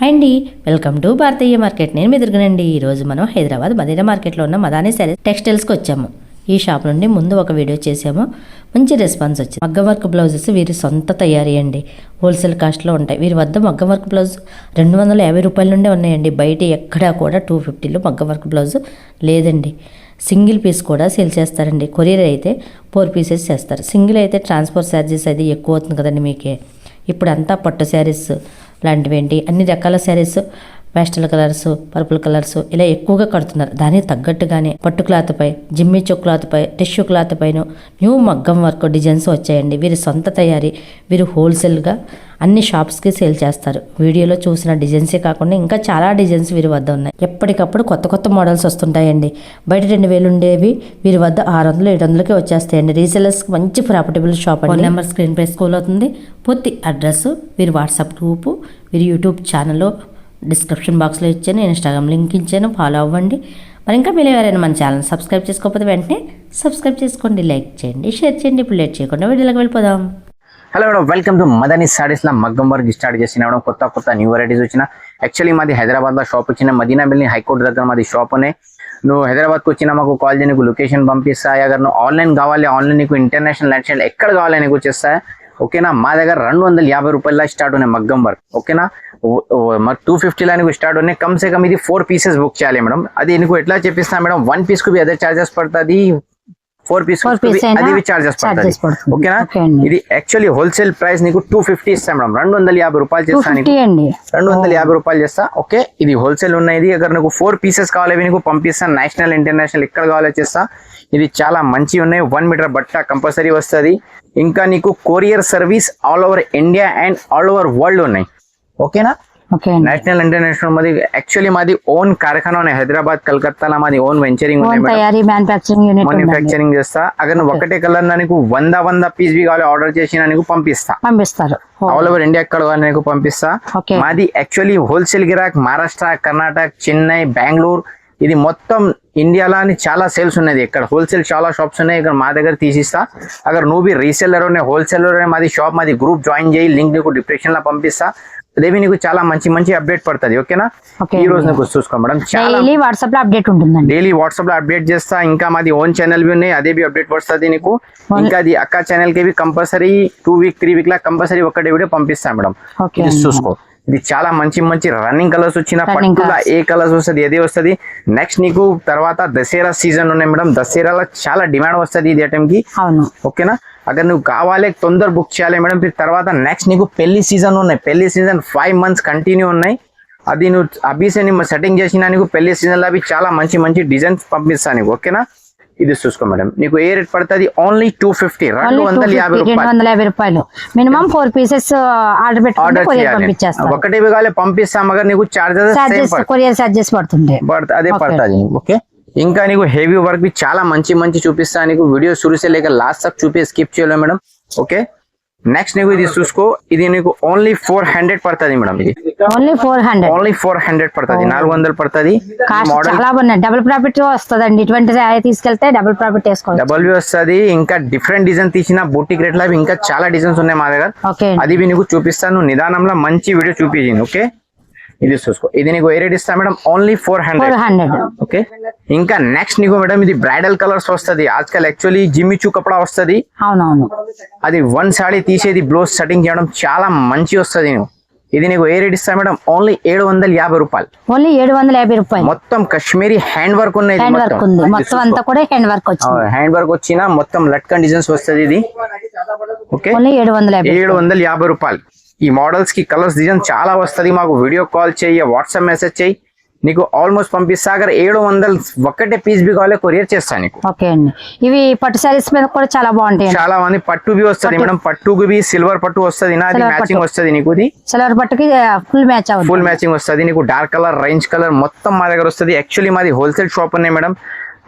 Hi అండి welcome to Bharatiya market. నేను మెదురుగనండి ఈరోజు మనం హైదరాబాద్ మదీనా మార్కెట్లో ఉన్న మదానీ శారీ టెక్స్టైల్స్కి వచ్చాము. ఈ షాప్ నుండి ముందు ఒక వీడియో చేసాము. మంచి రెస్పాన్స్ వచ్చింది. మగ్గం వర్క్ బ్లౌజెస్ వీరి సొంత తయారీ అండి. హోల్సేల్ కాస్ట్లో ఉంటాయి. వీరి వద్ద మగ్గం వర్క్ బ్లౌజ్ రెండు వందల యాభై రూపాయల నుండే ఉన్నాయండి. బయట ఎక్కడా కూడా టూ ఫిఫ్టీలో మగ్గం వర్క్ బ్లౌజ్ లేదండి. సింగిల్ పీస్ కూడా సేల్ చేస్తారండి. కొరియర్ అయితే ఫోర్ పీసెస్ చేస్తారు. సింగిల్ అయితే ట్రాన్స్పోర్ట్ ఛార్జెస్ అది ఎక్కువ అవుతుంది కదండి మీకే. ఇప్పుడు అంతా పట్టు శారీస్ లాంటివేంటి? అన్ని రకాల saris pastel colours purple colours ఇలా ఎక్కువగా కడుతున్నారు. దానికి తగ్గట్టుగానే పట్టు క్లాత్ పై జిమ్మిచో క్లాత్ పై టిష్యూ క్లాత్ పైన న్యూ మగ్గం వర్క్ డిజైన్స్ వచ్చాయండి. వీరి సొంత తయారీ వీరు హోల్సేల్గా అన్ని షాప్స్కి సేల్ చేస్తారు. వీడియోలో చూసిన డిజైన్సే కాకుండా ఇంకా చాలా డిజైన్స్ వీరి వద్ద ఉన్నాయి. ఎప్పటికప్పుడు కొత్త కొత్త మోడల్స్ వస్తుంటాయండి. బయట రెండు వేలు ఉండేవి వీరి వద్ద ఆరు వందలు ఏడు వందలకే వచ్చేస్తాయండి. రీసెలర్స్కి మంచి ప్రాఫిటబుల్ షాప్ అండి. నెంబర్ స్క్రీన్ పై స్కూల్ అవుతుంది. పూర్తి అడ్రస్ వీరి వాట్సాప్ గ్రూపు వీరి యూట్యూబ్ ఛానల్ డిస్క్రిప్షన్ బాక్స్లో ఇచ్చాను ఇన్స్టాగ్రామ్ లింక్ ఇచ్చాను ఫాలో అవ్వండి. మరి ఇంకా మీరు ఎవరైనా మన ఛానల్ సబ్స్క్రైబ్ చేసుకోకపోతే వెంటనే సబ్స్క్రైబ్ చేసుకోండి లైక్ చేయండి షేర్ చేయండి. ఇప్పుడు లేట్ చేయకుండా వీడియోలోకి వెళ్ళిపోదాం. Hello madam welcome to Madani saris లా మగ్గం వర్క్ స్టార్ట్ చేసిన మేడం కొత్త కొత్త న్యూ వెరైటీస్ వచ్చిన. యాక్చువల్లీ మాది హైదరాబాద్లో షాప్ వచ్చిన. మదీనా బిల్ని హైకోర్టు దగ్గర మాది షాప్ ఉన్నాయి. నువ్వు హైదరాబాద్కి వచ్చినా మాకు కాల్ చేయ నీకు లొకేషన్ పంపిస్తా అగర్ నువ్వు ఆన్లైన్ కావాలి. ఆన్లైన్ నీకు ఇంటర్నేషనల్ నేషనల్ ఎక్కడ కావాలి నీకు వచ్చేస్తా. ఓకేనా? మా దగ్గర రెండు వందల యాభై రూపాయల స్టార్ట్ ఉన్నాయి మగ్గం వర్క్ ఓకేనా? మరి టూ ఫిఫ్టీలో నీకు స్టార్ట్ ఉన్నాయి. కమ్ సే కమ్ ఇది ఫోర్ పీసెస్ బుక్ చేయాలి మేడం. అది నీకు ఎట్లా చెప్పిస్తా మేడం? వన్ పీస్కు అదే చార్జెస్ పడుతుంది. ఫోర్ పీస్ అది చార్జెస్ పడుతుంది. ఓకేనా. ఇది యాక్చువల్లీ హోల్సేల్ ప్రైస్ నీకు టూ ఫిఫ్టీ ఇస్తాం మేడం. రెండు వందల యాభై రూపాయలు టూ చేస్తా నీకు. ఫిఫ్టీ అండి. రెండు వందల యాభై రూపాయలు చేస్తా. ఓకే? ఇది హోల్సేల్ ఉన్నది అगर నీకు ఫోర్ పీసెస్ కావాలి నీకు పంపిస్తాను నేషనల్ ఇంటర్నేషనల్ ఎక్కడ కావాలో చేస్తా. ఇది చాలా మంచి ఉన్నాయి. వన్ మీటర్ బట్ట కంపల్సరీ వస్తుంది. ఇంకా నీకు courier service all over India and all over world ఉన్నాయి. ఓకేనా నేషనల్ ఇంటర్నేషనల్ మాది యాక్చువల్లీ మాది ఓన్ కార్ఖానా ఉన్నాయి. హైదరాబాద్ కలకత్తాలో మాది ఓన్ వెంచరింగ్ ఉన్నాయి మ్యానుఫాక్చరింగ్ మ్యానుఫ్యాక్చరింగ్ చేస్తా. అगर నువ్వు ఒకటే కలర్ నీకు వంద వంద పీస్ బి కావాలి. ఆర్డర్ చేసిన నీకు పంపిస్తా. పంపిస్తారు. ఆల్ ఓవర్ ఇండియా ఎక్కడ కావాలి నీకు పంపిస్తా. మాది యాక్చువల్లీ హోల్సేల్ గిరాక్ మహారాష్ట్ర కర్ణాటక చెన్నై బెంగళూరు ఇది మొత్తం ఇండియాలో అని చాలా సేల్స్ ఉన్నది. ఇక్కడ హోల్సేల్ చాలా షాప్స్ ఉన్నాయి. ఇక్కడ మా దగ్గర తీసిస్తా. అगर నువ్వు బి రీసెల్లర్ ఉన్నాయి హోల్సేలర్ మాది షాప్ మాది గ్రూప్ జాయిన్ చేయి లింక్ నీకు డిస్క్రిప్షన్లో పంపిస్తా. అదేవి నీకు చాలా మంచి మంచి అప్డేట్ పడుతుంది. ఓకేనా. ఈ రోజు నీకు చూసుకో మేడం. డైలీ వాట్సాప్లో అప్డేట్ ఉంటుందండి. డైలీ వాట్సాప్లో అప్డేట్ చేస్తా. ఇంకా మాది ఓన్ ఛానల్ బి ఉన్నాయి. అదే బి అప్డేట్ వస్తుంది నీకు. ఇంకా అది అక్క ఛానల్కి compulsory two week three week లా కంపల్సరీ ఒకటి వీడియో పంపిస్తా మేడం. చూసుకో. ఇది చాలా మంచి మంచి రన్నింగ్ కలర్స్ వచ్చిన పర్టికులర్ ఏ కలర్స్ వస్తుంది ఏది వస్తుంది? నెక్స్ట్ నీకు తర్వాత దసరా సీజన్ ఉన్నాయి మేడం దసరాలో చాలా డిమాండ్ వస్తుంది ఇది ఐటమ్కి. ఓకేనా అక్కడ నువ్వు కావాలి తొందర బుక్ చేయాలి మేడం తర్వాత నెక్స్ట్ నీకు పెళ్ళి సీజన్ ఉన్నాయి. పెళ్ళి సీజన్ ఫైవ్ మంత్స్ కంటిన్యూ ఉన్నాయి. అది నువ్వు అభిసేని సెట్టింగ్ చేసిన నీకు పెళ్ళి సీజన్లో అవి చాలా మంచి మంచి డిజైన్స్ పంపిస్తాను నీకు. ఓకేనా ఇది చూసుకో మేడం. నీకు ఏ రేట్ పడుతుంది? ఓన్లీ టూ ఫిఫ్టీ రెండు వందల యాభై రూపాయలు. మినిమం ఫోర్ పీసెస్ ఆర్డర్ పెట్టుకుంటే పంపించేస్తారు. ఒకటి కావాలి పంపిస్తాం మగర్ నీకు చార్జెస్ చార్జెస్ కొరియర్ చార్జెస్ పడుతుంది. అదే. పడుతుంది ఓకే? ఇంకా నీకు హెవీ వర్క్ చాలా మంచి మంచి చూపిస్తా నీకు వీడియో చూసే లేక లాస్ట్ తక్ చూపి స్కిప్ చేయలేదు మేడం ఓకే? నెక్స్ట్ నీకు ఇది చూసుకో. ఇది నీకు ఓన్లీ ఫోర్ హండ్రెడ్ పడుతుంది మేడం ఇది. Only four hundred only four hundred పడుతుంది. నాలుగు వందలు పడుతుంది. చాలా బాగున్నాయి. డబుల్ ప్రాఫిట్ వస్తుందండి. ఇటువంటి తీసుకెళ్తే డబుల్ ప్రాఫిట్ వేసుకోవచ్చు. డబల్ బి వస్తుంది. ఇంకా డిఫరెంట్ డిజైన్ తీసిన బూటిక్ రేట్లో ఇంకా చాలా డిజైన్స్ ఉన్నాయి మా దగ్గర. అది నీకు చూపిస్తాను. నిదానంలో మంచి వీడియో చూపించింది ఓకే ఇది చూసుకో. ఇది నీకు ఏ రేట్ ఇస్తా madam? Only four hundred okay ఇంకా నెక్స్ట్ నీకు మేడం ఇది బ్రైడల్ కలర్స్ వస్తది. ఆజ్కల్ యాక్చువల్లీ జిమ్మిచూ కపడా వస్తది. అవునవును. అది వన్ సాడీ తీసేది బ్లౌజ్ సెట్టింగ్ చేయడం చాలా మంచి వస్తది నువ్వు ఇది నీకు ఏ రేట్ ఇస్తా మేడం? ఓన్లీ ఏడు వందల యాభై రూపాయలు. ఓన్లీ ఏడు వందల యాభై రూపాయలు. మొత్తం కాశ్మీరీ హ్యాండ్ వర్క్ ఉన్నది హ్యాండ్ వర్క్ ఉంది. మొత్తం అంతా కూడా హ్యాండ్ వర్క్ వచ్చింది. హ్యాండ్ వర్క్ వచ్చిన మొత్తం లట్కన్ డిజైన్స్ వస్తది ఇది. ఓకే ఓన్లీ ఏడు వందల ఏడు వందల యాభై రూపాయలు. ఈ మోడల్స్కి కలర్స్ డిజైన్ చాలా వస్తది. మాకు వీడియో కాల్ చేయి వాట్సాప్ మెసేజ్ చేయి. నీకు ఆల్మోస్ట్ పంపిస్తా. అగర్ ఏడు వందలు ఒక్కటే పీస్ బి కావాలి కొరియర్ చేస్తాను నీకు. ఓకే అండి. ఇవి పట్టు శారీస్ మీద కూడా చాలా బాగుంటాయి చాలా మంది పట్టు బి వస్తది. మేడం పట్టుకు బి సిల్వర్ పట్టు వస్తది నా అది Silver మ్యాచింగ్ పట్టు. వస్తది నీకు సిల్వర్ పట్టుకి ఫుల్ మ్యాచ్ ఫుల్ మ్యాచింగ్ వస్తది. నీకు డార్క్ కలర్ రేంజ్ కలర్ మొత్తం మా దగ్గర వస్తది. యాక్చువల్లీ మాది హోల్సేల్ షాప్ ఉన్నాయి మేడం.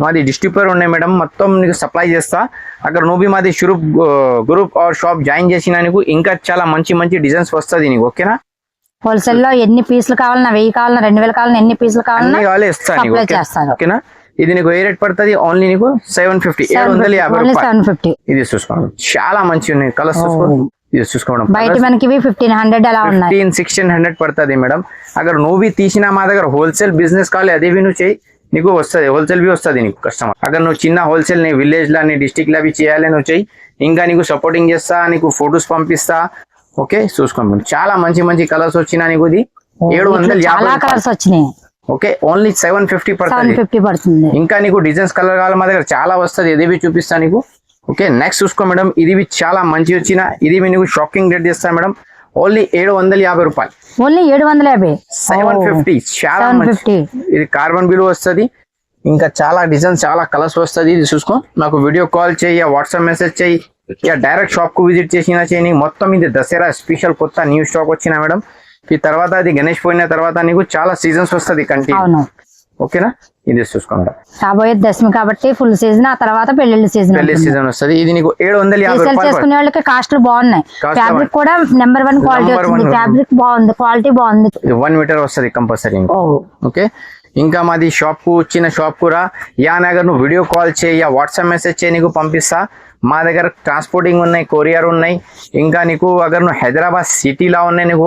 మాది డిస్ట్రిబ్యూటర్ ఉన్నాయి మేడం. మొత్తం నీకు సప్లై చేస్తా. అక్కడ నువ్వు మాది షురూప్ గ్రూప్ ఆర్ షాప్ జాయిన్ చేసినా నీకు ఇంకా చాలా మంచి మంచి డిజైన్స్ వస్తది నీకు ఓకేనా హోల్సేల్లో ఎన్ని పీసులు కావాలన్నా వెయ్యి కావాలన్నా రెండు వేలు కావాలన్నా ఎన్ని పీసులు కావాలన్నా సప్లై ఓకేనా ఇది నీకు ఏ రేట్ పడుతుంది? ఓన్లీ నీకు సెవెన్ ఫిఫ్టీ ఏడు వందల యాభై సెవెన్ ఫిఫ్టీ ఇది చూసుకోండి. చాలా మంచి ఉన్నాయి కలర్స్ చూసుకో ఇది చూసుకో మేడం బయట మనకి ఫిఫ్టీన్ హండ్రెడ్ అలా ఉన్నాయి. ఫిఫ్టీన్ సిక్స్టీన్ హండ్రెడ్ పడుతుంది మేడం. అगर నువ్వు తీసినా మా దగ్గర హోల్సేల్ బిజినెస్ కావాలి అదే బి నువ్వు చేయి. నీకు వస్తుంది హోల్సేల్ బి వస్తుంది నీకు కస్టమర్ అगर నువ్వు చిన్న హోల్సేల్ నీ విలేజ్ లా నీ డిస్టిక్ లా బి చేయాలి నువ్వు చెయ్యి. ఇంకా నీకు సపోర్టింగ్ చేస్తా నీకు ఫొటోస్ పంపిస్తా. ఓకే చూసుకోండి మేడం చాలా మంచి మంచి కలర్స్ వచ్చినా నీకు ఇది. ఏడు వందల యాభై కలర్స్ వచ్చినాయి. ఓకే ఓన్లీ సెవెన్ ఫిఫ్టీ పడుతుంది. ఇంకా నీకు డిజైన్స్ కలర్ కావాలి మా దగ్గర. చాలా వస్తుంది. ఇది బి చూపిస్తా నీకు? ఓకే నెక్స్ట్ చూసుకో మేడం ఇది చాలా మంచి వచ్చిన ఇది నీకు షాకింగ్ రేట్ చేస్తా మేడం ఓన్లీ ఏడు వందల యాభై రూపాయలు. ఓన్లీ ఏడు వందల యాభై? సెవెన్ ఫిఫ్టీ సెవెన్ ఇది కార్బన్ బిల్ వస్తుంది. ఇంకా చాలా డిజైన్స్ చాలా కలర్స్ వస్తుంది. ఇది చూసుకో. నాకు వీడియో కాల్ చేయి వాట్సాప్ మెసేజ్ చేయి. ఇక డైరెక్ట్ షాప్కు విజిట్ చేసినా చేయని మొత్తం ఇది దసరా స్పెషల్ కొత్త న్యూ స్టాక్ వచ్చిన మేడం? ఈ తర్వాత అది గణేష్ పోయిన తర్వాత నీకు చాలా సీజన్స్ వస్తుంది కంటిన్యూ. ఓకేనా? ఇది చూసుకో మేడం రాబోయే దశమి కాబట్టి ఫుల్ సీజన్ ఆ తర్వాత పెళ్ళిళ్ళ సీజన్ పెళ్ళి సీజన్ వస్తుంది. ఇది నీకు ఏడు వందల యాభై రీసేల్ చేసుకునే వాళ్ళకి కాస్ట్లు బాగున్నాయి. ఫ్యాబ్రిక్ కూడా నెంబర్ వన్ క్వాలిటీ వచ్చింది. ఫ్యాబ్రిక్ బాగుంది. క్వాలిటీ బాగుంది. ఇది వన్ మీటర్ వస్తుంది కంపల్సరీ ఓకే ఇంకా మాది షాప్కు వచ్చిన షాప్ కూడా యా నగర్ నువ్వు వీడియో కాల్ చేయి యా వాట్సాప్ మెసేజ్ చేయి నీకు పంపిస్తా. మా దగ్గర ట్రాన్స్పోర్టింగ్ ఉన్నాయి కొరియర్ ఉన్నాయి. ఇంకా నీకు అగర్ నువ్వు హైదరాబాద్ సిటీలో ఉన్నాయి నీకు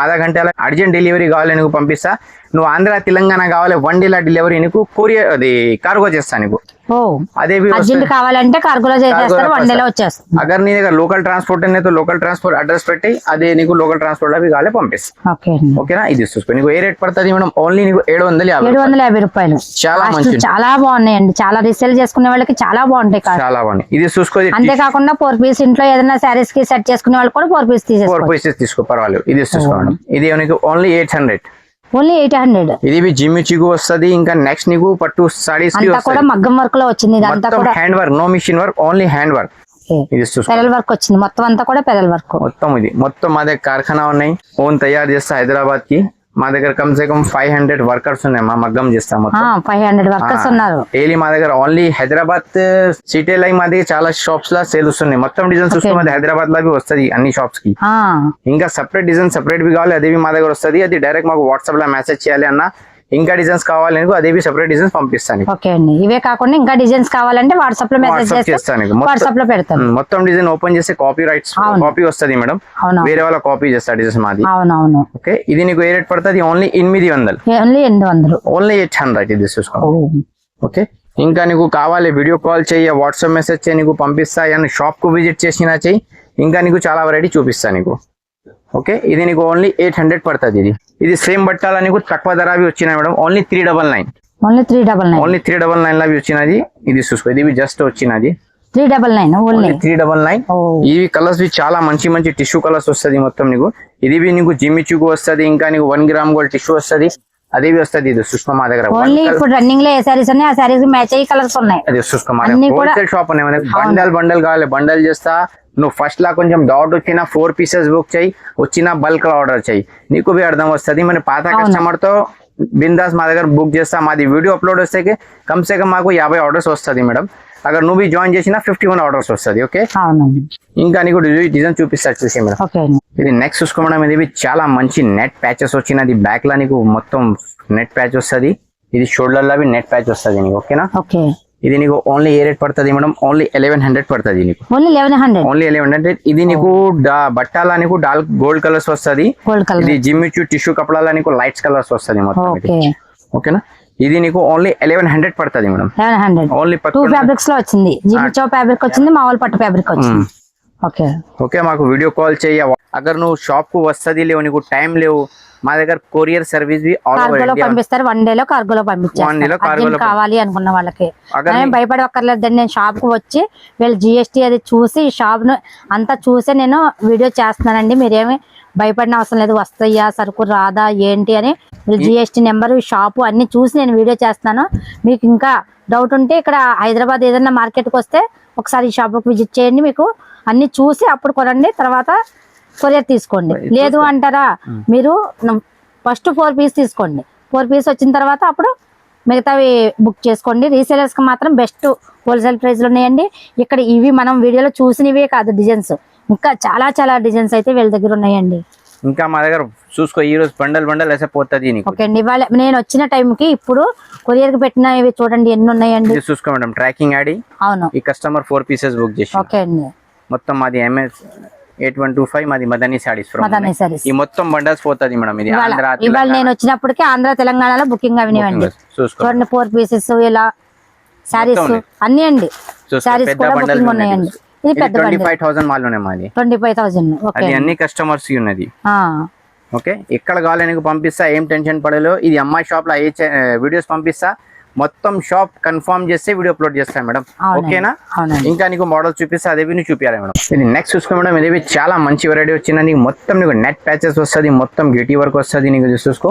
ఆధా గంటల అర్జెంట్ డెలివరీ కావాలి నీకు పంపిస్తా. నువ్వు ఆంధ్ర తెలంగాణ కావాలి వన్ డేలా డెలివరీ నీకు కొరియర్ అది కార్గో చేస్తా నీకు. అదే అర్జెంట్. కావాలంటే కార్గోలో చేసేస్తారు వన్ డేలో వచ్చేస్తుంది అగర్ నీ దగ్గర లోకల్ ట్రాన్స్పోర్ట్ అనేది లోకల్ ట్రాన్స్పోర్ట్ అడ్రస్ పెట్టి అదే నీకు లోకల్ ట్రాన్స్పోర్ట్ అవి కావాలి పంపిస్తా. ఓకేనా? ఇది చూసుకో. నీకు ఏ రేట్ పడుతుంది మేడం? ఓన్లీ నీకు ఏడు వందల యాభై ఏడు వందల యాభై రూపాయలు. చాలా మంచిది. చాలా బాగున్నాయండి. చాలా రీసేల్ చేసుకునే వాళ్ళకి చాలా బాగుంటాయి చాలా బాగుంది ఇది చూసుకో అంతేకాకుండా ఫోర్ పీస్ ఇంట్లో ఏదైనా శారీస్కి సెట్ చేసుకునే వాళ్ళు కూడా ఫోర్ పీస్ ఫోర్ తీసేసుకోవచ్చు పీసెస్ తీసుకో పర్వాలేదు. ఇది చూసుకోండి ఇది నీకు only eight hundred only eight hundred. ఇది బి జిమ్మి చిగు వస్తుంది ఇంకా నెక్స్ట్ నీకు పట్టు సారీస్ కూడా మగ్గం వర్క్లో వచ్చింది ఇదంతా మొత్తం కూడా hand work no machine work only hand work pearl work వచ్చింది మొత్తం అంతా కూడా పెరల్ వర్క్ మొత్తం ఇది. మొత్తం దగ్గర కార్ఖానా ఉన్నాయి. ఓన్ తయారు చేస్తా హైదరాబాద్కి మా దగ్గర కమ్ సే కమ్ ఫైవ్ హండ్రెడ్ వర్కర్స్ ఉన్నాయి మా మగ్గం చేస్తాం మొత్తం. ఫైవ్ హండ్రెడ్ వర్కర్స్ ఉన్నారు. డైలీ మా దగ్గర ఓన్లీ హైదరాబాద్ సిటీ లై మా దగ్గర చాలా షాప్స్ లా సేల్ వస్తున్నాయి. మొత్తం డిజైన్స్ చూస్తే మాది హైదరాబాద్లో వస్తుంది అన్ని షాప్స్కి. ఇంకా సపరేట్ డిజైన్ సపరేట్ కావాలి అదేవి మా దగ్గర వస్తుంది. అది డైరెక్ట్ మాకు వాట్సాప్లో మెసేజ్ చేయాలి అన్న ఇంకా డిజైన్స్ కావాలి నీకు అదేవి సపరేట్ డిజైన్స్ పంపిస్తాను. ఓకే అండి. ఇవే కాకుండా ఇంకా డిజైన్స్ కావాలంటే వాట్సాప్లో మెసేజ్ వాట్సాప్ చేస్తాను వాట్సాప్లో పెడతాను మొత్తం డిజైన్ ఓపెన్ చేస్తే కాపీ రైట్స్. కాపీ వస్తుంది మేడం. వేరే వాళ్ళ కాపీ చేస్తా డిజైన్స్ మాది. అవునవును. ఓకే? ఇది నీకు ఏ రేట్ పడుతుంది? ఓన్లీ ఎనిమిది వందలు. ఓన్లీ ఎనిమిది వందలు. ఓన్లీ ఎయిట్ హండ్రెడ్ ఇది చూసుకో. ఓకే? ఇంకా నీకు కావాలి వీడియో కాల్ చేయి వాట్సాప్ మెసేజ్ చేయి నీకు పంపిస్తా అని షాప్కు విజిట్ చేసినా చెయ్యి ఇంకా నీకు చాలా వెరైటీ చూపిస్తా నీకు. ఓకే? ఇది నీకు ఓన్లీ ఎయిట్ హండ్రెడ్ పడుతుంది ఇది. ఇది సేమ్ బట్టాల నీకు తక్కువ ధర అవి వచ్చినాయి madam. Only three double nine only three double nine only three double nine అవి వచ్చినది ఇది చూసుకో ఇది జస్ట్ వచ్చినది three double nine only three double nine ఇవి కలర్స్ బి చాలా మంచి మంచి టిష్యూ కలర్స్ వస్తుంది మొత్తం నీకు. ఇది నీకు జిమ్మి చూకు వస్తుంది ఇంకా నీకు వన్ గ్రామ్ గోల్డ్ టిష్యూ వస్తుంది. అది బి వస్తుంది ఇది సుష్మా మా దగ్గర. ఓన్లీ ఇప్పుడు రన్నింగ్లో ఏ సారీస్ ఉన్నాయి ఆ సారీస్ మ్యాచ్ అయ్యి కలర్స్ ఉన్నాయి. అది కూడా- హోల్సేల్ షాప్ ఉన్నాయి. బండల్ బండల్ కావాలి. బండల్ చేస్తా నువ్వు ఫస్ట్ లా కొంచెం డౌట్ వచ్చిన ఫోర్ పీసెస్ బుక్ చేయి వచ్చిన బల్క్ ఆర్డర్ చేయి. నీకు బి అర్థం వస్తుంది. మన పాత అవును. కస్టమర్తో బిందాస్ మా దగ్గర బుక్ చేస్తా. మాది వీడియో అప్లోడ్ వస్తే కమ్ సే కమ్ మాకు యాభై ఆర్డర్స్ వస్తుంది మేడం. అगर నువ్వు బి జాయిన్ చేసిన ఫిఫ్టీ వన్ ఆర్డర్స్ వస్తుంది ఓకే ఇంకా నీకు డిజైన్ చూపిస్తా చూసి మేడం. ఇది నెక్స్ట్ చూసుకో మేడం ఇది చాలా మంచి నెట్ ప్యాచెస్ వచ్చినది బ్యాక్ లా నీకు మొత్తం నెట్ ప్యాచ్ వస్తుంది. ఇది షోల్డర్ లా నెట్ ప్యాచ్ వస్తుంది నీకు ఓకేనా ఓకే. ఇది నీకు ఓన్లీ ఏ రేట్ పడుతుంది మేడం? ఓన్లీ ఎలెవెన్ హండ్రెడ్ పడుతుంది నీకు. Only eleven hundred only eleven hundred ఇది నీకు బట్టాల నీకు డాల్ గోల్డ్ కలర్స్ వస్తుంది. గోల్డ్ కలర్ ఇది జిమ్మిచ్చు టిష్యూ కపడాల నీకు లైట్స్ కలర్స్ వస్తుంది మొత్తం ఓకేనా? ఇది నీకు ఓన్లీ ఎలెవెన్ హండ్రెడ్ పడుతుంది మేడం. ఓన్లీ టూ ఫ్యాబ్రిక్స్లో వచ్చింది. జిమ్మిచో ఫ్యాబ్రిక్ వచ్చింది మామూలు పట్టు ఫ్యాబ్రిక్ వచ్చింది. ఓకే. ఓకే మాకు వీడియో కాల్ చేయ అగర్ నువ్వు షాప్కు వస్తుంది లేవు నీకు టైం లేవు. మా దగ్గర కొరియర్ సర్వీస్ కార్గోలో పంపిస్తారు వన్ డే లో కార్గోలో పంపించారు కావాలి అనుకున్న వాళ్ళకి. అగర్ నేను షాప్కు వచ్చి వీళ్ళు జిఎస్టీ అది చూసి షాప్ను అంతా చూసే నేను వీడియో చేస్తున్నానండి. మీరేమి భయపడిన అవసరం లేదు. వస్తాయా సరుకు రాదా ఏంటి అని జిఎస్టీ నెంబర్ షాపు అన్ని చూసి నేను వీడియో చేస్తున్నాను. మీకు ఇంకా డౌట్ ఉంటే ఇక్కడ హైదరాబాద్ ఏదైనా మార్కెట్కి వస్తే ఒకసారి ఈ షాప్కి విజిట్ చేయండి మీకు. అన్ని చూసి అప్పుడు కొనండి. తర్వాత కొరియర్ తీసుకోండి. లేదు అంటారా? మీరు ఫస్ట్ ఫోర్ పీస్ తీసుకోండి. ఫోర్ పీస్ వచ్చిన తర్వాత అప్పుడు మిగతావి బుక్ చేసుకోండి. రీసేలర్స్కి మాత్రం బెస్ట్ హోల్సేల్ ప్రైస్లో ఉన్నాయండి. ఇక్కడ ఇవి మనం వీడియోలో చూసినవే కాదు డిజైన్స్ ఇంకా చాలా చాలా డిజైన్స్ అయితే వీళ్ళ దగ్గర ఉన్నాయండి. ఇంకా మా దగ్గర చూసుకో ఈ రోజు బండల్ బండల్ వేసే పోతుంది ఓకే అండి. ఇవాళ నేను వచ్చిన టైంకి ఇప్పుడు కొరియర్కి పెట్టిన ఇవి చూడండి ఎన్ని ఉన్నాయండి? చూసుకో మేడం ట్రాకింగ్ ఆడి అవును. ఈ కస్టమర్ ఫోర్ పీసెస్ బుక్ చేసి ఓకే అండి. మొత్తం మాది MS eight one two five మాది మదనీ సారీస్. ఈ మొత్తం బండల్స్ పోతుంది మేడం ఇది ఆంధ్ర ఇవాళ నేను వచ్చినప్పటికీ ఆంధ్ర తెలంగాణలో బుకింగ్ అవినివ్వండి ఫోర్ పీసెస్ ఇలా ఉన్నాయి. అన్ని అండి. పెద్ద కూడా బుకింగ్ ఉన్నాయండి. ఇది పెద్ద ట్వంటీ ఫైవ్ థౌసండ్ మాల్ ఉన్నాయి మాది. ట్వంటీ ఫైవ్ థౌసండ్ అది అన్ని కస్టమర్స్ ఉన్నది. ఓకే? ఎక్కడ కావాలి నీకు పంపిస్తా ఏం టెన్షన్ పడలో ఇది అమ్మాయి షాప్లో ఏ వీడియోస్ పంపిస్తా. మొత్తం షాప్ కన్ఫర్మ్ చేస్తే వీడియో అప్లోడ్ చేస్తాను మేడం. ఓకేనా? ఇంకా నీకు మోడల్ చూపిస్తే అదే నువ్వు చూపించాలి మేడం. ఇది నెక్స్ట్ చూసుకో మేడం. ఇది చాలా మంచి వెరైటీ వచ్చింది. నీకు మొత్తం నీకు నెట్ ప్యాచెస్ వస్తుంది మొత్తం గిటీ వర్క్ వస్తుంది నీకు చూసుకో.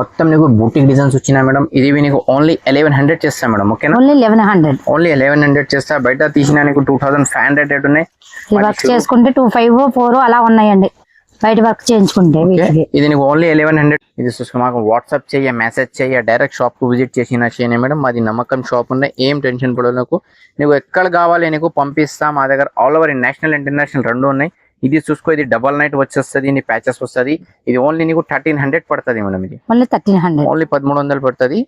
మొత్తం నీకు బూటిక్ డిజైన్స్ వచ్చినాయి మేడం. ఇది నీకు ఓన్లీ ఎలెవెన్ హండ్రెడ్ చేస్తా మేడం ఓకేనా? Only eleven hundred only eleven hundred చేస్తా. బయట తీసిన నీకు two thousand five hundred rate ఉన్నాయి. వర్క్ చేసుకుంటే టూ ఫైవ్ ఫోర్ అలా ఉన్నాయండి. బయట వర్క్ చేయించుకుంటే వీటికి. ఇది నీకు ఓన్లీ ఎలెవెన్ హండ్రెడ్ ఇది చూసుకో మాకు వాట్సాప్ చెయ్యి మెసేజ్ చెయ్యి డైరెక్ట్ షాప్కు విజిట్ చేసిన చేయనే మేడం. మాది నమ్మకం షాప్ ఉన్నాయి ఏం టెన్షన్ పడలకు నీకు. ఎక్కడ కావాలి నీకు పంపిస్తా మా దగ్గర ఆల్ ఓవర్ నేషనల్ ఇంటర్నేషనల్ రెండు ఉన్నాయి. ఇది చూసుకో ఇది డబల్ నైట్ వచ్చేస్తుంది నీ ప్యాచెస్ వస్తుంది. ఇది ఓన్లీ నీకు థర్టీన్ హండ్రెడ్ పడుతుంది మేడం ఇది. ఓన్లీ థర్టీన్ హండ్రెడ్ ఓన్లీ పదమూడు వందలు పడుతుంది.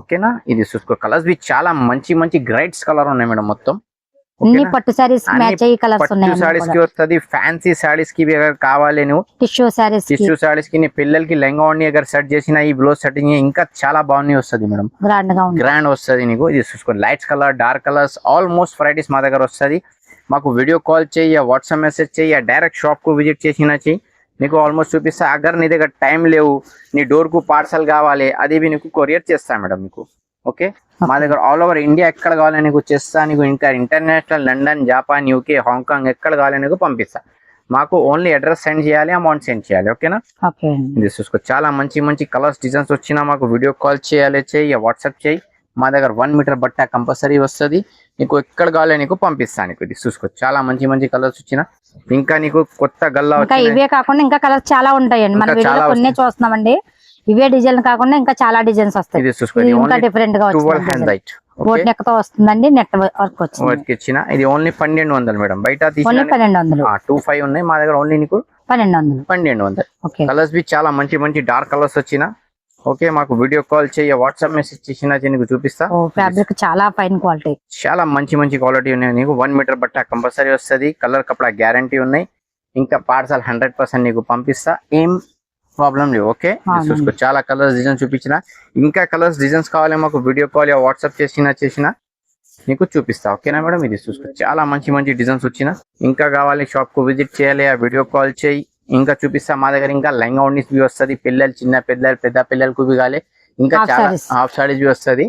ఓకేనా? ఇది చూసుకో కలర్స్ బి చాలా మంచి మంచి గ్రైట్స్ కలర్ ఉన్నాయి మేడం మొత్తం. అన్ని? పట్టు శారీస్ మ్యాచ్ అయ్యి కలర్స్ ఉన్నాయి సారీస్కి వస్తుంది ఫ్యాన్సీ సారీస్కి కావాలి నువ్వు? టిష్యూ శారీస్ టిష్యూ సారీస్కి నీ పిల్లలకి లెంగా ఉండి అగర్ సెట్ చేసిన ఈ బ్లౌజ్ సెట్టింగ్ ఇంకా చాలా బాగున్నాయి వస్తుంది మేడం. గ్రాండ్గా గ్రాండ్ వస్తుంది నీకు. ఇది చూసుకోండి. Lights colour dark colours almost varieties మా దగ్గర వస్తుంది. మాకు వీడియో కాల్ చేయి వాట్సాప్ మెసేజ్ చేయి డైరెక్ట్ షాప్కు విజిట్ చేసిన చెయ్యి నీకు ఆల్మోస్ట్ చూపిస్తా. అగర్ నీ దగ్గర టైం లేవు నీ డోర్కు పార్సల్ కావాలి అది నీకు కొరియర్ చేస్తా మేడం మీకు ఓకే? మా దగ్గర ఆల్ ఓవర్ ఇండియా ఎక్కడ కావాలి నీకు చేస్తా నీకు ఇంకా international London Japan UK Hong Kong ఎక్కడ కావాలి నీకు పంపిస్తా. మాకు ఓన్లీ అడ్రస్ సెండ్ చేయాలి అమౌంట్ సెండ్ చేయాలి ఓకేనా చూసుకో చాలా మంచి మంచి కలర్స్ డిజైన్స్ వచ్చినా మాకు వీడియో కాల్ చేయాలి చేయి వాట్సాప్ చేయి. మా దగ్గర వన్ మీటర్ బట్ట కంపల్సరీ వస్తుంది. నీకు ఎక్కడ కావాలి నీకు పంపిస్తాను నీకు ఇది చూసుకో చాలా మంచి మంచి కలర్స్ వచ్చిన. ఇంకా నీకు కొత్త గల్లా. ఇవే కాకుండా ఇంకా కలర్స్ చాలా ఉంటాయండి. మన వీడియోలో కొన్ని చూస్తున్నామండి. ఇవే డిజైన్ కాకుండా ఇంకా చాలా డిజైన్స్ వస్తాయి. ఇంకా డిఫరెంట్గా వచ్చింది బోట్ నెక్తో వస్తుందండి నెట్ వర్క్ వచ్చింది. వర్క్ ఇచ్చిన ఇది ఓన్లీ పన్నెండు వందలు మేడం. బయట ఓన్లీ పన్నెండు వందలు. టూ ఫైవ్ ఉన్నాయి మా దగ్గర ఓన్లీ నీకు పన్నెండు వందలు. పన్నెండు వందలు. కలర్స్ బి చాలా మంచి మంచి డార్క్ కలర్స్ వచ్చిన. ఓకే మాకు వీడియో కాల్ చేయ వాట్సాప్ మెసేజ్ చేసిన నీకు చూపిస్తా. ఫ్యాబ్రిక్ చాలా ఫైన్ క్వాలిటీ చాలా మంచి మంచి క్వాలిటీ ఉన్నాయి నీకు. వన్ మీటర్ బట్ట కంపల్సరీ వస్తుంది. కలర్ కపడా గ్యారంటీ ఉన్నాయి. ఇంకా పార్సల్ హండ్రెడ్ పర్సెంట్ నీకు పంపిస్తా. ఏం ప్రాబ్లం లేవు ఓకే. చూసుకో చాలా కలర్స్ డిజైన్స్ చూపించిన. ఇంకా కలర్స్ డిజైన్స్ కావాలి మాకు వీడియో కాల్ వాట్సాప్ చేసిన చేసిన నీకు చూపిస్తా ఓకేనా మేడం? ఇది చూసుకో చాలా మంచి మంచి డిజైన్స్ వచ్చిన. ఇంకా కావాలి షాప్కు విజిట్ చేయాలి ఆ వీడియో కాల్ చేయి. ఇంకా చూపిస్తా మా దగ్గర ఇంకా లెంగా బి వస్తుంది. పిల్లలు చిన్న పిల్లలు పెద్ద పిల్లలకు బి కావాలి ఇంకా చాలా. హాఫ్ సారీస్ వస్తుంది.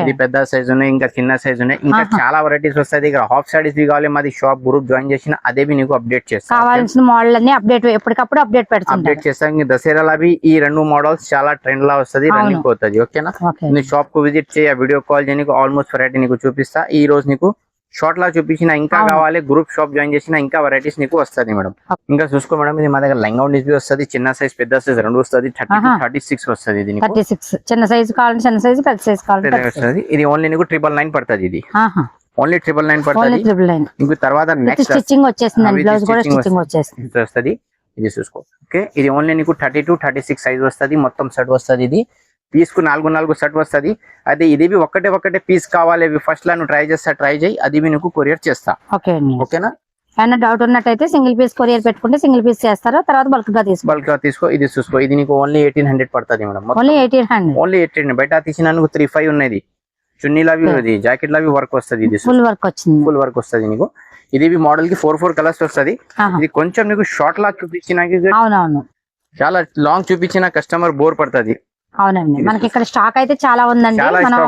ఇది పెద్ద సైజ్ ఉన్నాయి ఇంకా చిన్న సైజ్ ఉన్నాయి. ఇంకా. చాలా వెరైటీస్ వస్తాయి ఇక్కడ హాఫ్ సారీస్ కావాలి మాది షాప్ గ్రూప్ జాయిన్ చేసిన అదే నీకు అప్డేట్ చేస్తాను కావాల్సిన మోడల్ అన్ని అప్డేట్ ఎప్పటికప్పుడు అప్డేట్ అప్డేట్ పెడుతుంటారు చేస్తాం. ఇంకా దసరాలో అవి ఈ రెండు మోడల్స్ చాలా ట్రెండ్ లా వస్తుంది. రన్నింగ్ పోతుంది ఓకేనా ఓకే. నీ షాప్కు విజిట్ చేయ వీడియో కాల్ చేయడానికి ఆల్మోస్ట్ వెరైటీ నీకు చూపిస్తా. ఈ రోజు నీకు షార్ట్ లా చూపించిన ఇంకా. కావాలి గ్రూప్ షాప్ జాయిన్ చేసిన ఇంకా వెరైటీస్ నీకు వస్తుంది మేడం. ఇంకా చూసుకో మేడం ఇది మా దగ్గర లెంగా బి వస్తుంది చిన్న సైజ్ పెద్ద సైజ్ రెండు వస్తుంది థర్టీ. థర్టీ సిక్స్ వస్తుంది ఇది నీకు. థర్టీ సిక్స్ చిన్న సైజు కావాలంటే చిన్న సైజు పెద్ద సైజు size. వస్తుంది. ఇది ఓన్లీ నీకు ట్రిపుల్ నైన్ పడుతుంది ఇది. ఓన్లీ ట్రిపుల్ నైన్ పడుతుంది. ట్రిపుల్ లైన్ ఇంక తర్వాత విత్ నెక్స్ట్ స్టిచ్చింగ్ బ్లౌజ్ కూడా ఇది వస్తుంది. ఇది చూసుకో. ఓకే? ఇది ఓన్లీ నీకు thirty two thirty six size వస్తుంది. మొత్తం సెట్ వస్తుంది ఇది. పీస్కు నాలుగు నాలుగు సెట్ వస్తుంది. అదే ఇది బి ఒకటే ఒకటే పీస్ కావాలి ఫస్ట్ లా నువ్వు ట్రై చేస్తా ట్రై చేయి అది నీకు కొరియర్ చేస్తా. ఓకే అండి. ఓకేనా? ఏమైనా డౌట్ ఉన్నట్టయితే సింగిల్ పీస్ కొరియర్ పెట్టుకుంటే సింగిల్ పీస్ చేస్తారు? తర్వాత బల్క్గా తీసుకో. బల్క్గా తీసుకో ఇది చూసుకో ఇది నీకు ఓన్లీ ఎయిటీన్ హండ్రెడ్ పడుతుంది madam. Only eighteen hundred only eighteen బయట తీసిన నీకు త్రీ ఫైవ్ ఉన్నది చున్నీలు ఉన్నది జాకెట్ అవి వర్క్ వస్తుంది ఇది ఫుల్ వర్క్ వచ్చింది. ఫుల్ వర్క్ వస్తుంది నీకు. ఇది మోడల్కి ఫోర్ ఫోర్ కలర్స్ వస్తుంది. ఇది కొంచెం నీకు షార్ట్ లా చూపించిన చాలా లాంగ్ చూపించిన కస్టమర్ బోర్ పడుతుంది. అవునండి. మనకి ఇక్కడ స్టాక్ అయితే చాలా ఉందండి. మనం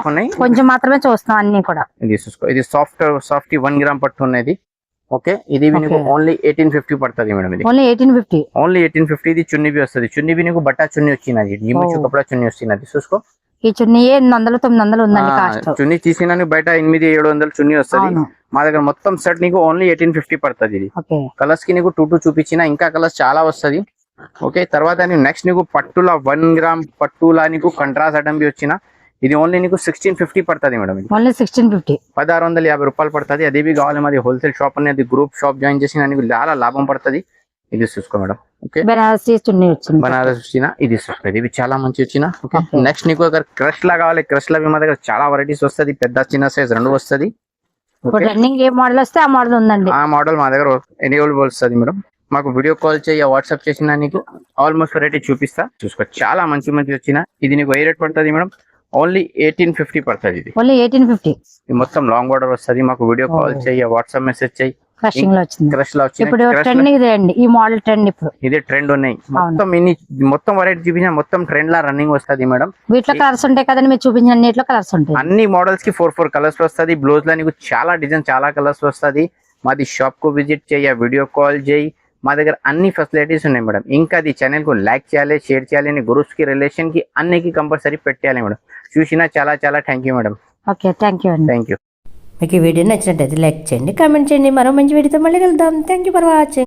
కొంచెం మాత్రమే చూస్తున్నాం అన్ని కూడా. ఇది చూసుకో. ఇది సాఫ్ట్ సాఫ్ట్ వన్ గ్రామ్ పట్టు ఉన్నది. ఓకే? ఇది. ఓన్లీ ఎయిటీన్ ఫిఫ్టీ పడుతుంది మేడం ఇది. Only eighteen fifty only eighteen fifty ఇది చున్నీ వస్తుంది. చున్నీ బి నీకు బట్టా చున్నీ వచ్చినది. నిమ్ము. కపడా చున్నీ వస్తున్నది. చూసుకో. ఈ చున్నీ ఎనిమిది వందలు తొమ్మిది వందలు ఉందండి కాస్ట్ చున్నీ తీసిన బయట ఎనిమిది ఏడు వందలు చున్నీ వస్తుంది. మా దగ్గర మొత్తం సెట్ నీకు ఓన్లీ ఎయిటీన్ ఫిఫ్టీ పడుతుంది ఇది. కలర్స్కి నీకు టూ టూ చూపించిన ఇంకా కలర్స్ చాలా వస్తది. ఓకే తర్వాత నీకు నెక్స్ట్ నీకు పట్టుల వన్ గ్రామ్ పట్టులా నీకు కంట్రాస్ట్ ఐటమ్ బి వచ్చిన ఇది ఓన్లీ నీకు సిక్స్టీన్ ఫిఫ్టీ పడుతుంది మేడం ఓన్లీ సిక్స్టీన్ ఫిఫ్టీ పదహారు వందల యాభై రూపాయలు పడుతుంది. అదే బి కావాలి మాది హోల్సేల్ షాప్ అనేది గ్రూప్ షాప్ జాయిన్ చేసిన నీకు చాలా లాభం పడుతుంది. ఇది చూసుకో మేడం ఓకే? బెనారసీ చున్నీ వచ్చింది. బనారస్ వచ్చిన ఇది చూసుకో ఇది చాలా మంచి వచ్చిన ఓకే. నెక్స్ట్ నీకు అక్కడ క్రష్ లా కావాలి. క్రష్ లా మా దగ్గర చాలా వెరైటీస్ వస్తుంది. పెద్ద చిన్న సైజ్ రెండు వస్తుంది. రన్నింగ్ ఏ మోడల్ వస్తే ఆ మోడల్ ఉందండి. ఆ మోడల్ మా దగ్గర ఎనేబుల్ వస్తుంది మేడం మాకు వీడియో కాల్ చేయ వాట్సాప్ చేసిన నీకు ఆల్మోస్ట్ వెరైటీ చూపిస్తా. చూసుకో చాలా మంచి మంచి వచ్చిన. ఇది నీకు ఏ రేట్ పడుతుంది మేడం. ఓన్లీ ఎయిటీన్ ఫిఫ్టీ పడుతుంది ఇది. ఓన్లీ ఎయిటీన్ ఫిఫ్టీ మొత్తం లాంగ్ బార్డర్ వస్తుంది. మాకు వీడియో కాల్. చేయ వాట్సాప్ మెసేజ్ చేయి. క్రషింగ్లో వచ్చింది. క్రష్లో ఇప్పుడు ట్రెండ్ ఇదే అండి. ఈ మోడల్ ట్రెండ్ ఇప్పుడు. ఇదే ట్రెండ్ ఉన్నాయి. మొత్తం ఇన్ని మొత్తం వెరైటీ చూపించిన మొత్తం ట్రెండ్ లా రన్నింగ్ వస్తుంది మేడం. వీటిలో కలర్స్ ఉంటాయి కదండి మీరు చూపించిన అన్నిట్లో కలర్స్ ఉంటాయి. అన్ని మోడల్స్కి ఫోర్ ఫోర్ కలర్స్ వస్తుంది. బ్లౌజ్లో నీకు చాలా డిజైన్ చాలా కలర్స్ వస్తుంది. మాది షాప్కు విజిట్ చేయ వీడియో కాల్ చేయి. మా దగ్గర అన్ని ఫెసిలిటీస్ ఉన్నాయి మేడం. ఇంకా అది ఛానల్కు లైక్ చేయాలి షేర్ చేయాలి నీ గ్రూప్స్కి రిలేషన్కి అన్నికి కంపల్సరీ పెట్టాలి మేడం. చూసినా చాలా చాలా thank you madam. Okay thank you thank you మీకు ఈ వీడియో నచ్చినట్టయితే లైక్ చేయండి కామెంట్ చేయండి. మరో మంచి వీడియోతో మళ్ళీ కలుద్దాం. Thank you for watching